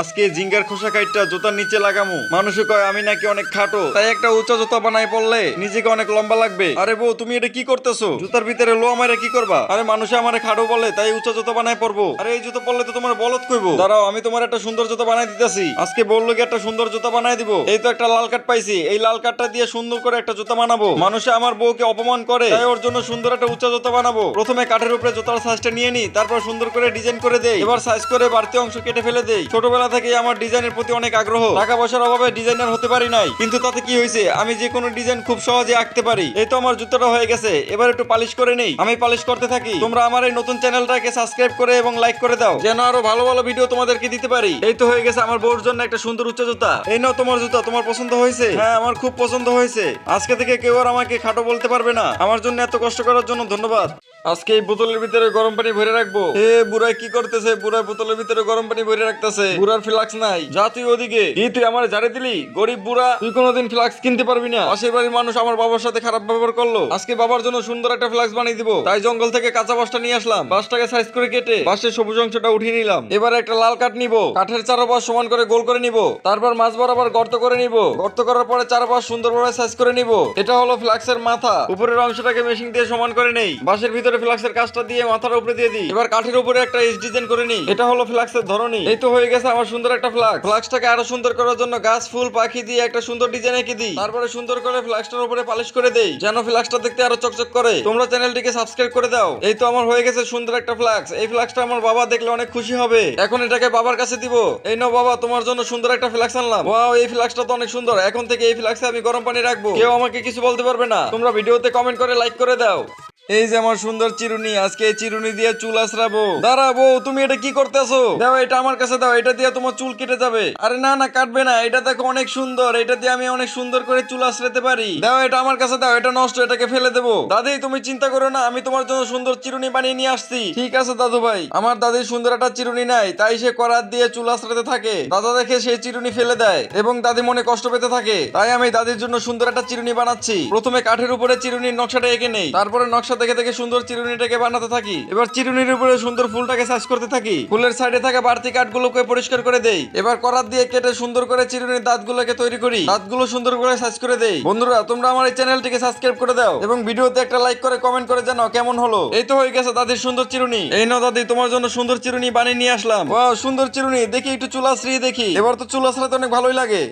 আজকে জিঙ্গার খোসা কাইটটা জুতার নিচে লাগামু। মানুষে কয়, আমি নাকি অনেক খাটো। তাই একটা উঁচা জুতা বানাই পড়লে নিজেকে অনেক লম্বা লাগবে। আরে বউ, তুমি এটা কি করতেছো? জুতার ভিতরে লো আমারে কি করবা? আরে মানুষে আমারে খাটো বলে, তাই উঁচা জুতা বানাই পড়ব আরে এই জুতো পড়লে তো তোমার বলত কইবো? দাঁড়াও, আমি তোমার একটা সুন্দর জুতা বানাই দিতেছি। আজকে বলল কি একটা সুন্দর জুতা বানাই দিব। এই তো একটা লাল কাঠ পাইছি। এই লাল কাঠটা দিয়ে সুন্দর করে একটা জুতা বানাবো। মানুষে আমার বউকে অপমান করে, তাই ওর জন্য সুন্দর একটা উঁচা জুতা বানাবো। প্রথমে কাঠের উপরে জুতার সাইজটা নিয়ে নি, তারপর সুন্দর করে ডিজাইন করে দেই। এবার সাইজ করে বাড়তি অংশ কেটে ফেলে দেই। ছোটবেলা থেকে আমার ডিজাইনের প্রতি অনেক আগ্রহ। টাকা পয়সার অভাবে ডিজাইনার হতে পারি নাই। কিন্তু তাতে কি হয়েছে? আমি যে কোনো ডিজাইন খুব সহজে আঁকতে পারি। এই তো আমার জুতোটা হয়ে গেছে। এবার একটু পালিশ করে নেই। আমি পালিশ করতে থাকি। তোমরা আমার এই নতুন চ্যানেলটাকে সাবস্ক্রাইব করে এবং লাইক করে দাও। যেন আরও ভালো ভালো ভিডিও তোমাদেরকে দিতে পারি। এই তো হয়ে গেছে আমার বউর জন্য একটা সুন্দর উচ্চ জুতা। এই নাও তোমার জুতা। তোমার পছন্দ হয়েছে? হ্যাঁ আমার খুব পছন্দ হয়েছে। আজকে থেকে কেউ আর আমাকে খাটো বলতে পারবে না। আমার জন্য এত কষ্ট করার জন্য ধন্যবাদ। আজকে এই বোতলের ভিতরে গরম পানি ভরে রাখব। এ, বুড়াই কি করতেছে? বুড়াই বোতলের ভিতরে গরম পানি ভরে রাখতেছে। বুড়ার ফ্লাক্স নাই। যা তুই ওদিকে। কি তুই আমার ঝাড়ে দিলি? গরিব বুড়া, তুই কোনোদিন ফ্লাক্স কিনতে পারবি না। পাশের বাড়ির মানুষ আমার বাবার সাথে খারাপ ব্যবহার করল। আজকে বাবার জন্য সুন্দর একটা ফ্লাক্স বানিয়ে দিব। তাই জঙ্গল থেকে কাঁচা বাসটা নিয়ে আসলাম। বাসটাকে সাইজ করে কেটে বাসের সবুজ অংশটা উঠিয়ে নিলাম। এবার একটা লাল কাঠ নিব। কাঠের চারপাশ সমান করে গোল করে নিব। তারপর মাছ বরাবর গর্ত করে নিব। গর্ত করার পরে চারপাশ সুন্দরভাবে সাইজ করে নিব। এটা হলো ফ্লাক্সের মাথা। উপরের অংশটাকে মেশিন দিয়ে সমান করে নেই। বাসের ভিতরে ফ্লাক্সের কাজটা দিয়ে মাথার উপরে দিয়ে দিই। এবার কাঠের উপরে একটা এস ডিজাইন করে নিই। এটা হলো ফ্লাক্সের ধরনই এই তো হয়ে গেছে আমার সুন্দর একটা ফ্লাক্স ফ্লাক্সটাকে আরও সুন্দর করার জন্য গাছ ফুল পাখি দিয়ে একটা সুন্দর ডিজাইন এঁকে দিই। তারপরে সুন্দর করে ফ্লাক্সটার উপরে পালিশ করে দেই যেন ফ্লাক্সটা দেখতে আরও চকচক করে। তোমরা চ্যানেলটিকে সাবস্ক্রাইব করে দাও। এই তো আমার হয়ে গেছে সুন্দর একটা ফ্লাক্স এই ফ্লাক্সটা আমার বাবা দেখলে অনেক খুশি হবে। এখন এটাকে বাবার কাছে দিব। এই নাও বাবা তোমার জন্য সুন্দর একটা ফ্লাক্স আনলাম। ওয়াও এই ফ্লাক্সটা তো অনেক সুন্দর। এখন থেকে এই ফ্লাক্সে আমি গরম পানি রাখব। কেউ আমাকে কিছু বলতে পারবে না। তোমরা ভিডিওতে কমেন্ট করে লাইক করে দাও। এই যে আমার সুন্দর চিরুনি, আজকে এই চিরুনি দিয়ে চুল আসরাবো দাঁড়াবো তুমি এটা কি করতেছো? দাও, এটা আমার কাছে দাও, এটা দিয়ে তোমার চুল কেটে যাবে। আরে না না, কাটবে না, এটা দেখো অনেক সুন্দর, এটা দিয়ে আমি অনেক সুন্দর করে চুল আসরাতে পারি। দাও, এটা আমার কাছে দাও, এটা নষ্ট, এটাকে ফেলে দেবো। দাদি, তুমি চিন্তা করো না, আমি তোমার জন্য সুন্দর চিরুনি বানিয়ে নিয়ে আসছি। ঠিক আছে, দাদু ভাই, আমার দাদির সুন্দর একটা চিরুনি নাই, তাই সে করাত দিয়ে চুল আসরাতে থাকে। দাদা দেখে সেই চিরুনি ফেলে দেয়, এবং দাদি মনে কষ্ট পেতে থাকে। তাই আমি দাদির জন্য সুন্দর একটা চিরুনি বানাচ্ছি। প্রথমে কাঠের উপরে চিরুনির নকশাটা এঁকে নেই, তারপরে নকশা দেখে দেখে সুন্দর চিরুনিটাকে বানাতে থাকি। এবার চিরুনির উপরে সুন্দর ফুলটাকে সাইজ করতে থাকি। ফুলের সাইডে থাকা বাড়তি কাঠগুলোকে পরিষ্কার করে দেই। এবার করাত দিয়ে কেটে সুন্দর করে চিরুনির দাঁতগুলোকে তৈরি করি। দাঁতগুলো সুন্দর করে সাইজ করে দেই। বন্ধুরা, তোমরা আমার এই চ্যানেলটিকে সাবস্ক্রাইব করে দাও এবং ভিডিওতে একটা লাইক করে কমেন্ট করে জানাও কেমন হলো। এই তো হয়ে গেছে দাদির সুন্দর চিরুনি। এই নাও দাদি, তোমার জন্য সুন্দর চিরুনি বানিয়ে নিয়ে আসলাম। সুন্দর চিরুনি। দেখি একটু চুল আশ্রি দেখি। এবার তো চুল আশ্রাতে অনেক ভালোই লাগে।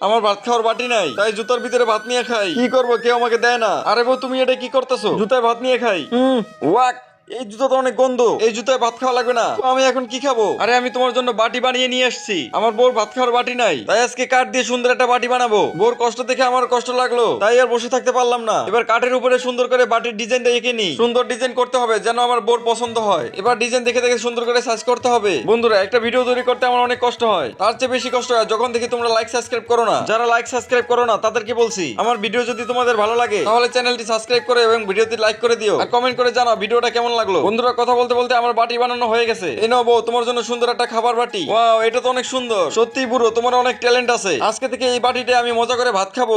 আমার ভাত খাওয়ার বাটি নাই তাই জুতার ভিতরে ভাত নিয়ে খাই। কি করব কেউ আমাকে দেয় না। আরে বউ তুমি এটা কি করতেছো? জুতায় ভাত নিয়ে খাই। হুম। ওয়াক এই জুতো তো অনেক গন্ধ। এই জুতায় ভাত খাওয়া লাগবে না। তো আমি এখন কি খাব? আরে আমি তোমার জন্য বাটি বানিয়ে নিয়ে আসছি আমার বোর ভাত খাওয়ার বাটি নাই। তাই আজকে কাঠ দিয়ে সুন্দর একটা বাটি বানাবো। বোর কষ্ট দেখে আমার কষ্ট লাগল। তাই আর বসে থাকতে পারলাম না। এবার কাঠের উপরে সুন্দর করে বাটির ডিজাইনটা এঁকে নি সুন্দর ডিজাইন করতে হবে যেন আমার বোর পছন্দ হয়। এবার ডিজাইন দেখে দেখে সুন্দর করে সার্চ করতে হবে। বন্ধুরা একটা ভিডিও তৈরি করতে আমার অনেক কষ্ট হয়। তার চেয়ে বেশি কষ্ট হয় যখন দেখি তোমরা লাইক সাবস্ক্রাইব করো না। যারা লাইক সাবস্ক্রাইব করো না তাদেরকে বলছি আমার ভিডিও যদি তোমাদের ভালো লাগে তাহলে চ্যানেলটি সাবস্ক্রাইব করে এবং ভিডিওতে লাইক করে দিও। আর কমেন্ট করে জানাও ভিডিওটা কেমন লাগল? বন্ধুরা কথা বলতে বলতে আমার বাটি বানানো হয়ে গেছে। এই নাও বউ তোমার জন্য সুন্দর একটা খাবার বাটি। ওয়াও এটা তো অনেক সুন্দর। সত্যি বুড়ো তোমার অনেক ট্যালেন্ট আছে। আজকে থেকে এই বাটিতে আমি মজা করে ভাত খাব।